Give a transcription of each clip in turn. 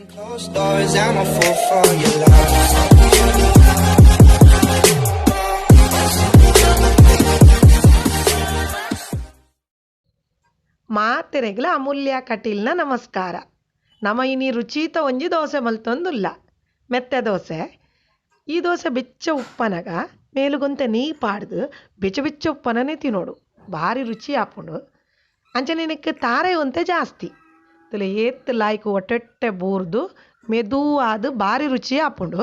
Closed. ಮಾತೆರೆಗ್ಲ ಅಮೂಲ್ಯ ಕಟೀಲ್ನ ನಮಸ್ಕಾರ. ನಮ ಇನಿ ರುಚಿತ ಒಂಜಿ ದೋಸೆ ಮಲ್ತೊಂದುಲ್ಲ. ಮೆತ್ತೆ ದೋಸೆ. ಈ ದೋಸೆ ಬೆಚ್ಚ ಉಪ್ಪನಗ ಮೇಲುಗೊಂತೆ ನೀ ಪಾಡ್ದು ಬೆಚ್ಚ ಬೆಚ್ಚ ಉಪ್ಪನನೇ ತಿನ್ನೋಡು ಭಾರಿ ರುಚಿ ಆಪುಂಡು. ಅಂಚೆ ನಿನಕ್ಕೆ ತಾರೆ ಒಂತೆ ಜಾಸ್ತಿ. ತುಲೆ ಏತ್ ಲಾಯ್ಕ್ ಒಟ್ಟೊಟ್ಟೆ ಬೂರ್ದು ಆದ ಭಾರಿ ರುಚಿ ಆಪುಂಡು.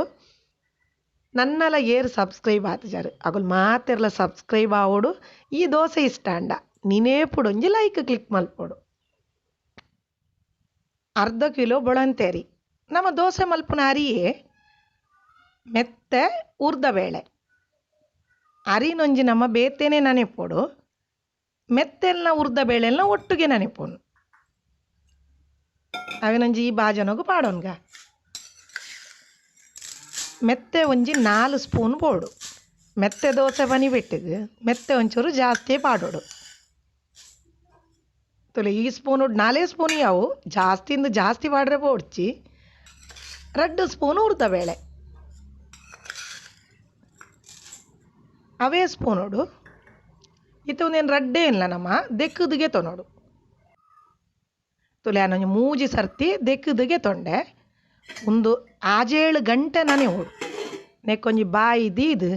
ನನ್ನಲ ಏರ್ ಸಬ್ಸ್ಕ್ರೈಬ್ ಆತಜಾರು ಅಗುಲ್ ಮಾತೆರ್ಲ ಸಬ್ಸ್ಕ್ರೈಬ್ ಆವೋಡು. ಈ ದೋಸೆ ಇಷ್ಟ ಅಂಡ ನೀನೇಪುಡು ಒಂಜಿ ಲೈಕ್ ಕ್ಲಿಕ್ ಮಲ್ಪೋಡು. ಅರ್ಧ ಕಿಲೋ ಬೊಳಂತೇರಿ. ನಮ್ಮ ದೋಸೆ ಮಲ್ಪುನ ಅರಿಯೇ? ಮೆತ್ತೆ ಉರ್ದ ಬೇಳೆ. ಅರಿನೊಂಜಿ ನಮ್ಮ ಬೇತೇನೆ ನೆನೆಪೋಡು. ಮೆತ್ತೆಲ್ನ ಉರ್ದ ಬೇಳೆಲ್ಲ ಒಟ್ಟಿಗೆ ನೆನೆಪೋನು. ಅವೆ ನಂಜಿ ಈ ಬಾಜನಗು ಪಾಡೋನ್ಗ. ಮೆತ್ತೆ ಒಂಜಿ ನಾಲ್ಕು ಸ್ಪೂನ್ ಬೋಡು ಮೆತ್ತೆ ದೋಸೆ ಬನಿ ಬಿಟ್ಟಿದ್ದು ಮೆತ್ತೆ ಒಂಚೂರು ಜಾಸ್ತಿ ಪಾಡೋಡು. ತೊಲೆ ಈ ಸ್ಪೂನು ನಾಲೇ ಸ್ಪೂನ್ ಯಾವು? ಜಾಸ್ತಿಯಿಂದ ಜಾಸ್ತಿ ಪಾಡ್ರೆ ಬೋಡ್ಚಿ ರಡ್ಡು ಸ್ಪೂನು ಉರ್ದ ಬೇಳೆ. ಅವೇ ಸ್ಪೂನೋಡು ಇತ್ತೊಂದೇನು ರಡ್ಡೇ ಇಲ್ಲ ನಮ್ಮ? ದೆಕ್ಕದಿಗೆ ತೊನೋಡು. ತುಲೆ ನನಗೆ ಮೂಜಿ ಸರ್ತಿ ದೆಕ್ಕದಗೆ ತೊಂಡೆ. ಒಂದು ಆಜೇಳು ಗಂಟೆ ನನೆ ಓಡು. ನೆಕ್ಕೊಂಜಿ ಬಾಯಿ ದೀದು,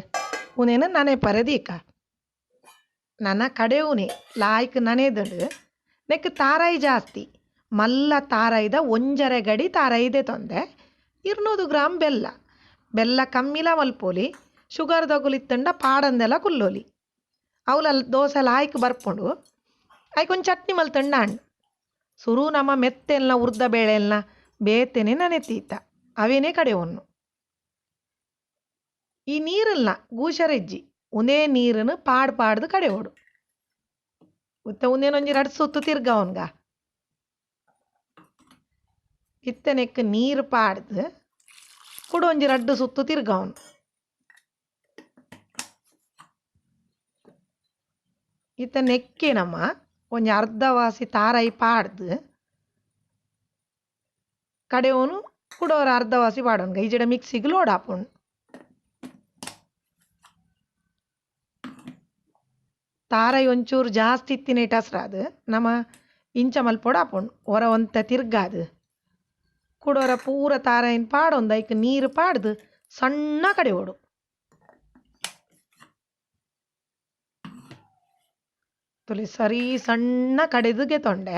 ಉನೇನು ನನೆ ಪರದೀಕ. ನನ್ನ ಕಡೆವುನಿ ಲಾಯ್ಕ್ ನನೆದಡು ನೆಕ್ ತಾರಾಯಿ ಜಾಸ್ತಿ, ಮಲ್ಲ ತಾರಾಯಿದ ಒಂಜರೆ ಗಡಿ ತಾರಾಯಿದೆ ತೊಂದೆ. ಇರ್ನೂರು ಗ್ರಾಮ್ ಬೆಲ್ಲ ಬೆಲ್ಲ ಕಮ್ಮಿಲ ಮಲ್ಪೋಲಿ, ಶುಗರ್ ತಗುಲಿತ್ತಂಡ ಪಾಡಂದೆಲ್ಲ ಕುಲ್ಲೋಲಿ. ಅವಲ ದೋಸೆ ಲಾಯ್ಕ್ ಬರ್ಪುಂಡು ಐಕೊಂದು ಚಟ್ನಿ ಮಲ್ತಂಡ ಹಣ್ಣು ಸುರು ನಮ್ಮ ಮೆತ್ತೆಲ್ನ ಉರ್ದ ಬೇಳೆಲ್ನ ಬೇತೆನೆ ನನೆತೀತ. ಅವೇನೇ ಕಡೆಯೊನ್ನು ಈ ನೀರಲ್ಲ ಗೂಶರೆಜ್ಜಿ ಉನೇ ನೀರನ್ನು ಪಾಡ್ ಪಾಡ್ದು ಕಡೆಯೋಡು ಉತ್ತ ಉಂದೇನೊಂಜಿ ರಡ್ ಸುತ್ತು ತಿರ್ಗ ಅವನ್ಗ. ಇತ್ತನೆಕ್ ನೀರು ಪಾಡ್ದು ಕೂಡ ಒಂಜಿ ರಡ್ಡು ಸುತ್ತು ತಿರ್ಗ ಅವನು. ಇತ್ತ ನೆಕ್ಕೆ ನಮ್ಮ ಒಂಜಿ ಅರ್ಧ ವಾಸಿ ತಾರಾಯಿ ಪಾಡ್ದು ಕಡೆಯವನು ಕುಡೋರ ಅರ್ಧ ವಾಸಿ ಪಾಡೋನ್ಗ ಈಜಡ ಮಿಕ್ಸಿಗೆ ಲೋಡ್ ಹಾಪುಂಡು ತಾರಾಯಿ ಒಂಚೂರು ಜಾಸ್ತಿ ಇತ್ತಿನ ಇಟ್ಟಸ್ರಾದು ನಮ್ಮ ಇಂಚ ಮಲ್ಪೊಡು ಹಾಪುಂಡು ಹೊರ ಒಂತ ತಿರ್ಗಾದು ಕುಡೋರ ಪೂರ ತಾರಾಯಿನ ಪಾಡೊಂದು ಐಕ್ ನೀರು ಪಾಡ್ದು ಸಣ್ಣ ಕಡೆ ಓಡು ತುಲಿ ಸರಿ ಸಣ್ಣ ಕಡೆದುಗೆ ತೊಂಡೆ.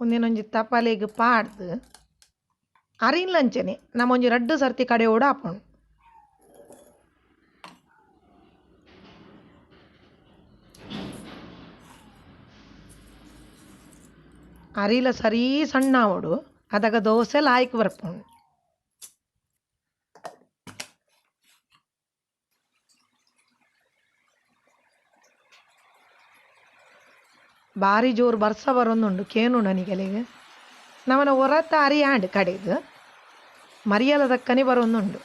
ಒಂದಿನೊಂಜಿ ತಪಾಲೆಗ್ ಪಾಡ್ದು. ಅರಿನ್ಲಂಚನೆ ನಮ್ಮೊಂಜಿ ರಡ್ಡು ಸರ್ತಿ ಕಡೆ ಓಡು ಹಾಪುಂಡು ಅರಿಲ ಸರಿ ಸಣ್ಣ ಅವಡು ಅದಾಗ ದೋಸೆ ಲಾಯ್ಕ್ ಬರ್ಪುಂಡು ಭಾರಿ ಜೋರು ಬರ್ಸ ಬರೊಂದುಂಡು ಕೇನು ನನಗೆಲೆಗೆ ನಮನ ಹೊರತ ಅರಿ ಆಂಡ್ ಕಡೆದು, ಮರಿಯಲ ದಕ್ಕನೆ ಬರೊಂದುಂಡು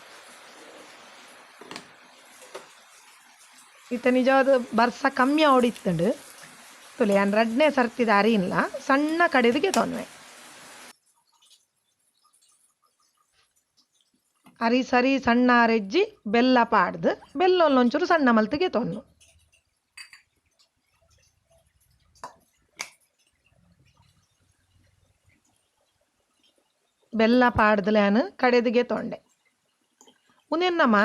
ಇತ್ತ ನಿಜವಾದ ಬರ್ಸ ಕಮ್ಮಿ ಅವಡಿತ್ತುಂಡು ತುಲೆ ಅನ್ ರಡ್ನೆ ಸರ್ತಿದ ಅರಿಯಿಲ್ಲ, ಸಣ್ಣ ಕಡೆದು ಗೆದೊನ್ವೆ ಅರಿ ಸರಿ ಸಣ್ಣ ಅರೆಜ್ಜಿ, ಬೆಲ್ಲ ಪಾಡ್ದು ಬೆಲ್ಲ ಒಂಚೂರು ಸಣ್ಣ ಮಲ್ತಿಗೆ ತೊನ್ನು. ಬೆಲ್ಲ ಪಾಡ್ದಲೇನು ಕಡೆದಿಗೆ ತೊಂಡೆ. ಉನೆನ್ನಮ್ಮ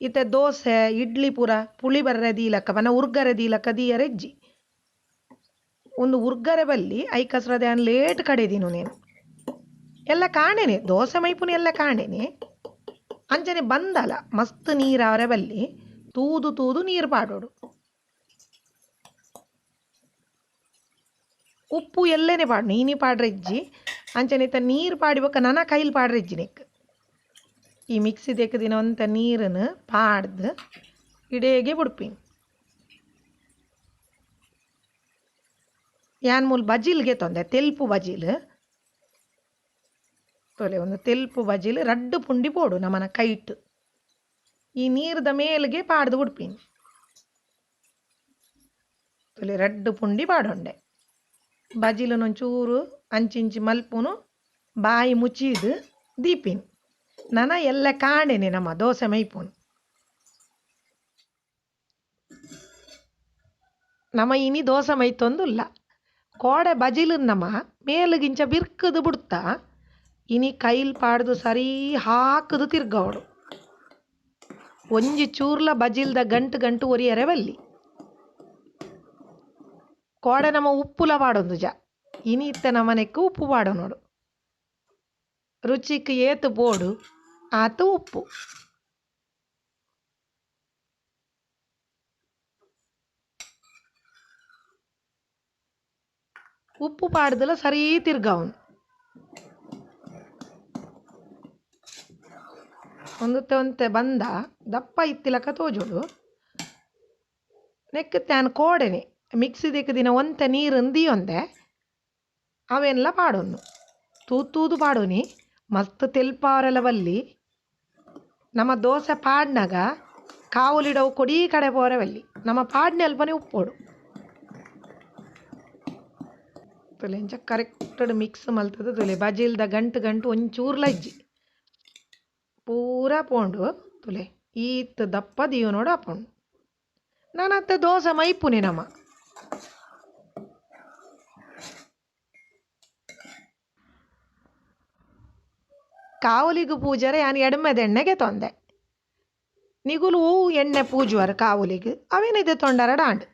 ಇತ್ತೆ ದೋಸೆ, ಇಡ್ಲಿ ಪೂರ, ಪುಳಿ ಬರ್ರೆ ದೀಲಕ್ಕ ವನ ಉರ್ಗರೆ ದೀಲಕ್ಕ ದೀಯರೆಜ್ಜಿ. ಒಂದು ಉರ್ಗರೆ ಬಲ್ಲಿ ಐಕಸ್ರದೆ ಅನ್ ಲೇಟ್ ಕಡೆದೀನು ನೀನು ಎಲ್ಲ ಕಾಣೆನೆ, ದೋಸೆ ಮೈಪುನಿ ಎಲ್ಲ ಕಾಣೆನೆ. ಅಂಚನೆ ಬಂದಲ್ಲ ಮಸ್ತ್ ನೀರಾವರೆ ಬಲ್ಲಿ, ತೂದು ತೂದು ನೀರು ಪಾಡೋಡು. ಉಪ್ಪು ಎಲ್ಲೇನೆ ಪಾಡು, ನೀನಿ ಪಾಡ್ರೆಜ್ಜಿ ಅಂಚನೆ ಇತ್ತ ನೀರು ಪಾಡಿಬೇಕ, ನನ್ನ ಕೈಲಿ ಪಾಡ್ರಿ ನೆಕ್ ಈ ಮಿಕ್ಸಿ ದಿನ ಒಂತ ನೀರನ್ನು ಪಾಡ್ದು ಇಡೇಗೆ ಬಿಡ್ಪೀನಿ ಯಾನ್ ಮೂಲ ಬಜಿಲ್ಗೆ ತೊಂದೆ, ತೆಲ್ಪು ಬಜಿಲ್. ತೊಲೆ ಒಂದು ತೆಲ್ಪು ಬಜಿಲ್, ರಡ್ಡು ಪುಂಡಿ ಪೋಡು ನಮ್ಮನ ಕೈಟ್. ಈ ನೀರದ ಮೇಲ್ಗೆ ಪಾಡ್ದು ಬಿಡ್ಪೀನಿ ತೊಲೆ ರಡ್ಡು ಪುಂಡಿ ಪಾಡೊಂಡೆ. ಬಜಿಲನೊಂಚೂರು ಅಂಚಿಂಚಿ ಮಲ್ಪುನು ಬಾಯಿ ಮುಚ್ಚಿದು ದೀಪಿನ್. ನನ ಎಲ್ಲ ಕಾಣೆನೆ ನಮ್ಮ ದೋಸೆ ಮೈಪುನು. ನಮ ಇನಿ ದೋಸೆ ಮೈತೊಂದುಲ್ಲ. ಕೋಡೆ ಬಜಿಲು ನಮ್ಮ ಮೇಲುಗಿಂಚ ಬಿರ್ಕದು ಬಿಡ್ತಾ. ಇನಿ ಕೈಲ್ ಪಾಡ್ದು ಸರಿ ಹಾಕದು ತಿರ್ಗವಡು. ಒಂಜಿ ಚೂರ್ಲ ಬಜಿಲ್ದ ಗಂಟು ಗಂಟು ಒರಿಯರೆ ಬಲ್ಲಿ. ಕೋಡೆ ನಮ್ಮ ಉಪ್ಪುಲ ಪಾಡೊಂದು ಜ. ನಮನೆಕ್ಕೆ ಉಪ್ಪು ಪಾಡೋ ನೋಡು. ರುಚಿಕ್ ಏತು ಬೋಡು, ಆತ ಉಪ್ಪು. ಉಪ್ಪು ಪಾಡ್ದಲ ಸರಿ ತಿರ್ಗವನು ಒಂದು ಒಂತೆ ಬಂದ, ದಪ್ಪ ಇತ್ತಿಲಕ ತೋಜೋಡು. ನೆಕ್ಕ ತ್ಯಾನ್ ಕೋಡೆನೆ ಮಿಕ್ಸಿದಕ್ಕೆ ದಿನ ಒಂತೆ ನೀರು ಒಂದೆ. ಅವೆಲ್ಲ ಪಾಡೊನ್ನು ತೂತೂದು ಪಾಡೋನಿ. ಮಸ್ತ್ ಬಲ್ಲಿ ನಮ್ಮ ದೋಸೆ ಪಾಡ್ನಾಗ ಕಾವುಲಿಡವು ಕೊಡಿ ಕಡೆ ಪೋರವಲ್ಲಿ. ನಮ್ಮ ಪಾಡ್ನೆ ಅಲ್ಪನೆ ಉಪ್ಪೋಡು. ತುಲೆಂಚ ಕರೆಕ್ಟಡ್ ಮಿಕ್ಸ್ ಮಲ್ತದ ತುಲೆ. ಬಜಿಲ್ದ ಗಂಟು ಗಂಟು ಒಂಚೂರ್ಲ ಲಜ್ಜಿ. ಪೂರ ಪೋಂಡು ತುಲೆ. ಈತ್ ದಪ್ಪ ದಿಯೋ ನೋಡು ನಾನು ಅತ್ತ ದೋಸೆ ಮೈಪುನೆ ನಮ್ಮ. ಕಾವಲಿಗು ಪೂಜರೆ, ಯಾನ್ ಎಣ್ಣೆಗೆ ತೊಂದೆ. ನಿಗುಲು ಎಣ್ಣೆ ಪೂಜುವರ ಕಾವಲಿಗೆ, ಅವೇನಿದೆ ತೊಂಡರ ಡಾಂಡ್.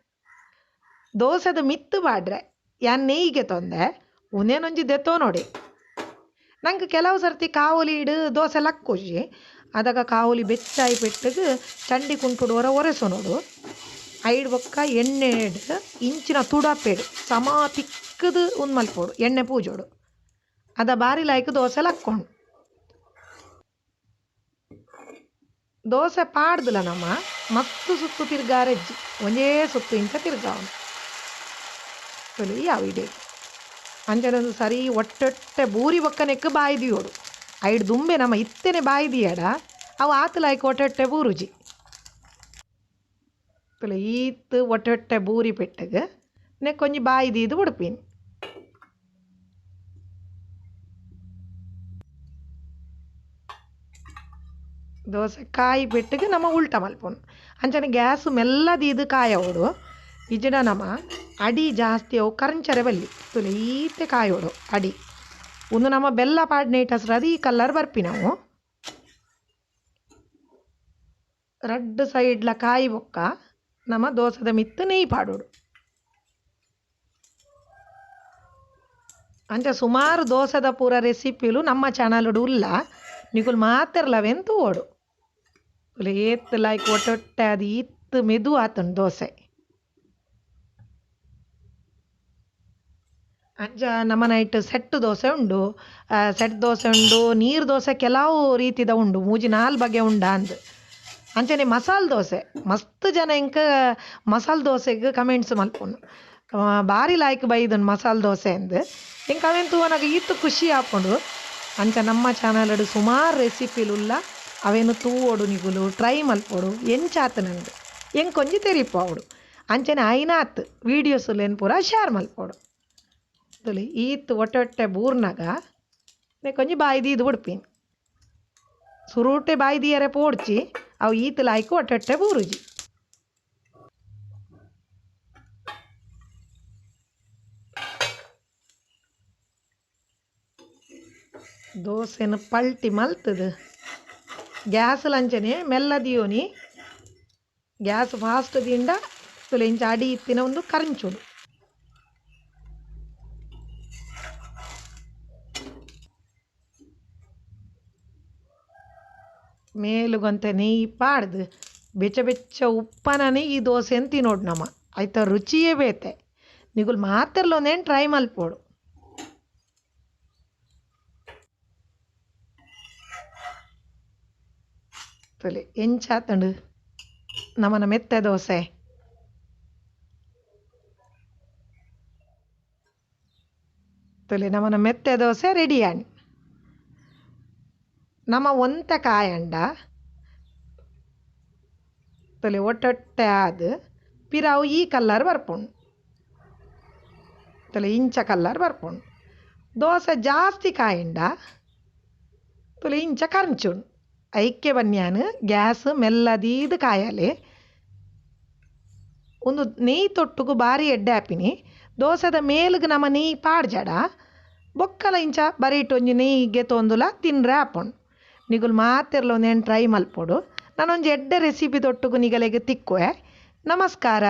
ದೋಸೆದ ಮಿತ್ತು ಬಾಡ್ರೆ, ಯಾನ್ ನೇಯ್ಗೆ ತೊಂದೆ ಉನೇನೊಂಜಿ ದೆತ್ತೋ ನೋಡಿ. ನಂಗೆ ಕೆಲವು ಸರ್ತಿ ಕಾವಲಿ ಇಡು, ದೋಸೆ ಲಕ್ಕೋಜಿ ಅದಾಗ ಕಾವಲಿ ಬೆಚ್ಚಾಯಿ ಪೆಟ್ಟಿಗೆ ಚಂಡಿ ಕುಂಟುಡುವರ ಒರೆಸು ನೋಡು. ಐಡ್ ಬೊಕ್ಕ ಎಣ್ಣೆ ಇಡು, ಇಂಚಿನ ತುಡಪೇಡು ಸಮ ತಿಕ್ಕದು ಉನ್ಮಲ್ಪೋಡು, ಎಣ್ಣೆ ಪೂಜೋಡು. ಅದ ಬಾರಿ ಲಾಯ್ಕ ದೋಸೆ ಲಕ್ಕೊಂಡು. ದೋಸೆ ಪಾಡ್ದಿಲ್ಲ ನಮ್ಮ. ಮತ್ತು ಸುತ್ತು ತಿರ್ಗಾರೆಜ್ಜಿ ಒಂದೇ ಸುತ್ತು ಇಂತ ತಿರ್ಗಾವನು. ತೊಲಿ, ಯಾವ ಇಡೆ ಅಂಜನೊಂದು ಸರಿ ಒಟ್ಟೊಟ್ಟೆ ಬೂರಿ ಬೊಕ್ಕನೆಕ್ ಬಾಯ್ದಿಯೋಡು ಐಡ್ ದುಂಬೆ ನಮ್ಮ ಇತ್ತೇನೆ ಬಾಯ್ದಿಯಡ ಅವು ಆತಲಾಯ್ಕ ಒಟ್ಟೊಟ್ಟೆ ಬೂರುಜಿ. ತೊಲೆ, ಈತ್ ಒಟ್ಟೊಟ್ಟೆ ಬೂರಿ ಪೆಟ್ಟಗ, ನೆಕ್ಕೊಂಜಿ ಬಾಯ್ದಿ ಇದು ಉಡುಪೀನಿ. ದೋಸೆ ಕಾಯಿ ಪೆಟ್ಟಿಗೆ ನಮ್ಮ ಉಲ್ಟ ಮಲ್ಪೊಡು ಅಂಚನೆ ಗ್ಯಾಸ್ ಮೆಲ್ಲದಿದು ಕಾಯೋಡು ಇಜಡ ನಮ ಅಡಿ ಜಾಸ್ತಿ ಅವು ಕರಂಚರೆ ಬಲ್ಲಿ. ತುಲೆ ಈತೆ ಕಾಯೋಡು ಅಡಿ. ಒಂದು ನಮ್ಮ ಬೆಲ್ಲ ಪಾಡ್ನೆ ಇಟ್ಟಸ್ರ ಅದು ಈ ಕಲ್ಲರ್ ಬರ್ಪಿ ನಾವು. ರಡ್ಡ್ ಸೈಡ್ಲ ಕಾಯಿ ಬೊಕ್ಕ ನಮ್ಮ ದೋಸದ ಮಿತ್ತು ನೆಯ್ ಪಾಡೋಡು. ಅಂಚ ಸುಮಾರು ದೋಸದ ಪೂರ ರೆಸಿಪಿಲು ನಮ್ಮ ಚಾನಲ್ಡು ಉಲ್ಲ. ನಿಗುಲ್ ಮಾತಿರ್ಲವೆಂತು ಓಡು. ಏತ್ ಲೈಕ್ ಒಟ್ಟೊಟ್ಟೆ ಅದು ಇತ್ತು ಮೆದು ಆತನು ದೋಸೆ. ಅಂಚ ನಮ್ಮ ನೈಟ್ ಸೆಟ್ ದೋಸೆ ಉಂಡು. ಸೆಟ್ ದೋಸೆ ಉಂಡು, ನೀರು ದೋಸೆ ಕೆಲವು ರೀತಿದ ಉಂಡು, ಮೂಜಿ ನಾಲ್ ಬಗೆ ಉಂಡ ಅಂದ್. ಅಂಚನೆ ಮಸಾಲೆ ದೋಸೆ, ಮಸ್ತ್ ಜನ ಇಂಕ ಮಸಾಲೆ ದೋಸೆಗೆ ಕಮೆಂಟ್ಸ್ ಮಲ್ಪುಂಡು ಭಾರಿ ಲಾಯ್ಕ್ ಬೈದನು ಮಸಾಲ ದೋಸೆ ಅಂದ್. ಹಿಂಗೆ ಅವೆನ್ ತೂವನಾಗ ಈತ್ ಖುಷಿ ಆಪುಂಡು. ಅಂಚ ನಮ್ಮ ಚಾನಲ್ಡು ಸುಮಾರು ರೆಸಿಪಿಲುಲ್ಲ ಅವೇನು ತೂವೋಡು ನಿಗುಲು ಟ್ರೈ ಮಲ್ಪೋಡು ಎಂಚಾತ್ ನಂದು ಎಂಕೊಂಜಿ ತೆರಿಪೋಡು ಅಂಚನೆ ಐನಾತ್ ವೀಡಿಯೋಸುಲೇನು ಪೂರ ಶೇರ್ ಮಲ್ಪೋಡು. ತುಲಿ ಈತ್ ಒಟ್ಟೊಟ್ಟೆ ಬೂರ್ನಾಗ ಕೊಂಜಿ ಬಾಯ್ದಿ ಇದು ಬಿಡ್ಪೀನಿ. ಸುರುಟೆ ಬಾಯ್ದಿಯರೆ ಪೋಡ್ಚಿ, ಅವು ಈತ್ ಲಾಯ್ಕು ಒಟ್ಟೆ ಬೂರುಜಿ. ದೋಸೆನ ಪಲ್ಟಿ ಮಲ್ತದ. ಗ್ಯಾಸ್ ಲಂಚನೆ ಮೆಲ್ಲ ದಿಯೋನಿ ಗ್ಯಾಸ್ ಫಾಸ್ಟ್ ದಿಂಡ ತುಲೆಂಚ ಅಡಿ ಇತ್ತಿನ ಒಂದು ಕರಂಚುಡು ಮೇಲುಗಂತೆ ನೆಯ್ಯಿ ಪಾಡ್ದು ಬೆಚ್ಚ ಬೆಚ್ಚ ಉಪ್ಪನೇ ಈ ದೋಸೆ ಅಂತ ತಿನ್ನೋಡು ನಮ್ಮ ಆಯ್ತ ರುಚಿಯೇ ಬೇತೆ ನಿಗುಲ್ ಮಾತಿರ್ಲೊಂದೇನು ಟ್ರೈ ಮಲ್ಪೋಡು ತೊಲೆ ಎಂಚಾತಂಡು ನಮ್ಮನ ಮೆತ್ತೆ ದೋಸೆ. ತೊಲೆ ನಮ್ಮನ ಮೆತ್ತೆ ದೋಸೆ ರೆಡಿ ಆಣಿ. ನಮ ಒಂತ ಕಾಯಂಡ ತೊಲೆ, ಒಟ್ಟೊಟ್ಟೆ ಆದ್ ಪಿರಾವು ಈ ಕಲ್ಲರ್ ಬರ್ಪುಂಡು ತೊಲೆ, ಇಂಚ ಕಲ್ಲರ್ ಬರ್ಪುಂಡು ದೋಸೆ ಜಾಸ್ತಿ ಕಾಯಂಡ ತೊಲೆ, ಇಂಚ ಕರ್ಂಚುಂಡು ಐಕ್ಕೆ ಬನ್ಯಾನ್ ಗ್ಯಾಸ್ ಮೆಲ್ಲದೀದ್ ಕಾಯಲೆ ಒಂದು ನೆಯ್ ತೊಟ್ಟುಗು ಬಾರಿ ಎಡ್ಡೆ ದೋಸೆದ ಮೇಲ್ಗ್ ನಮ ನೆಯ್ ಪಾಡ್ಜಡ ಬೊಕ್ಕಲ ಇಂಚ ಬರೀಟ್ ಒಂಜಿ ನೆಯ್ಗೆ ತೊಂದುಲ ತಿನ್ರೆ ಆಪುಂಡು ನಿಗುಲು ಮಾತೆರ್ಲ ಒಂದೇನು ಟ್ರೈ ಮಲ್ಪೊಡು ನಾನೊಂಜಿ ಎಡ್ಡೆ ರೆಸಿಪಿ ತೊಟ್ಟುಗು ನಿಗಲೆಗ್ ತಿಕ್ಕುವೆ ನಮಸ್ಕಾರ